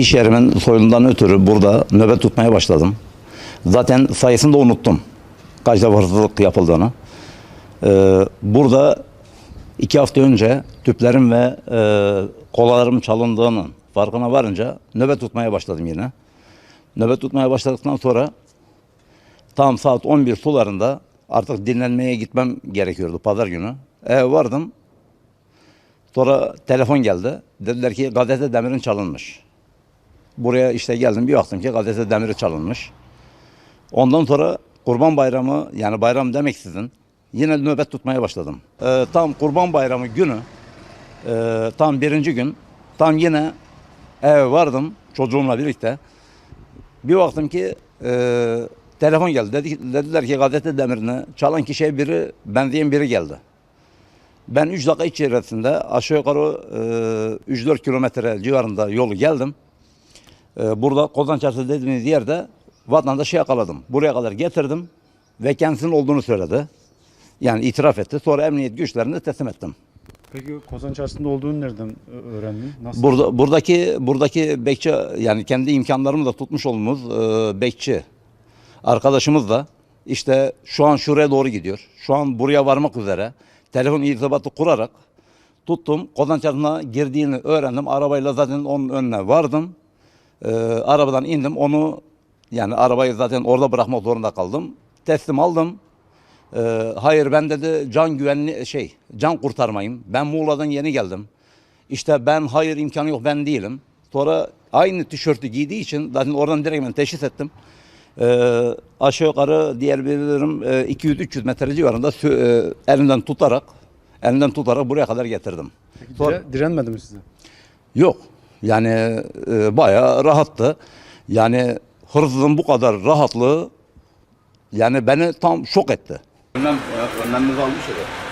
iş yerimin soyundan ötürü burada nöbet tutmaya başladım. Zaten sayısını da unuttum. Kaç defa hırsızlık yapıldığını. Ee, burada iki hafta önce tüplerim ve e, kolalarım çalındığının farkına varınca nöbet tutmaya başladım yine. Nöbet tutmaya başladıktan sonra tam saat 11 sularında artık dinlenmeye gitmem gerekiyordu pazar günü. Eve vardım. Sonra telefon geldi. Dediler ki gazete demirin çalınmış. Buraya işte geldim bir baktım ki gazete demiri çalınmış. Ondan sonra Kurban Bayramı yani bayram demeksizin yine nöbet tutmaya başladım. Ee, tam Kurban Bayramı günü e, tam birinci gün tam yine eve vardım çocuğumla birlikte. Bir baktım ki e, telefon geldi. Dedi, dediler ki gazete demirini çalan kişiye biri benzeyen biri geldi. Ben 3 dakika içerisinde aşağı yukarı e, 3-4 kilometre civarında yolu geldim. E, burada Kozan Çarşı dediğimiz yerde vatandaşı yakaladım. Buraya kadar getirdim ve kendisinin olduğunu söyledi. Yani itiraf etti. Sonra emniyet güçlerine teslim ettim. Peki Kozan Çarşı'nda olduğunu nereden öğrendin? Nasıl? Burada buradaki buradaki bekçi yani kendi imkanlarımızla tutmuş olduğumuz e, bekçi arkadaşımız da işte şu an şuraya doğru gidiyor. Şu an buraya varmak üzere telefon irtibatı kurarak tuttum. Kozan Çarşı'na girdiğini öğrendim. Arabayla zaten onun önüne vardım. E, arabadan indim. Onu yani arabayı zaten orada bırakmak zorunda kaldım. Teslim aldım. Ee, hayır ben dedi can güvenli şey can kurtarmayayım. Ben Muğla'dan yeni geldim. İşte ben hayır imkanı yok ben değilim. Sonra aynı tişörtü giydiği için zaten oradan direkt ben teşhis ettim. Ee, aşağı yukarı diyebilirim e, 200-300 metre civarında e, elinden tutarak elinden tutarak buraya kadar getirdim. Peki Sonra- dire- direnmedi mi size? Yok. Yani e, bayağı rahattı. Yani hırsızın bu kadar rahatlığı yani beni tam şok etti. Önlem, önlemimizi almış idi.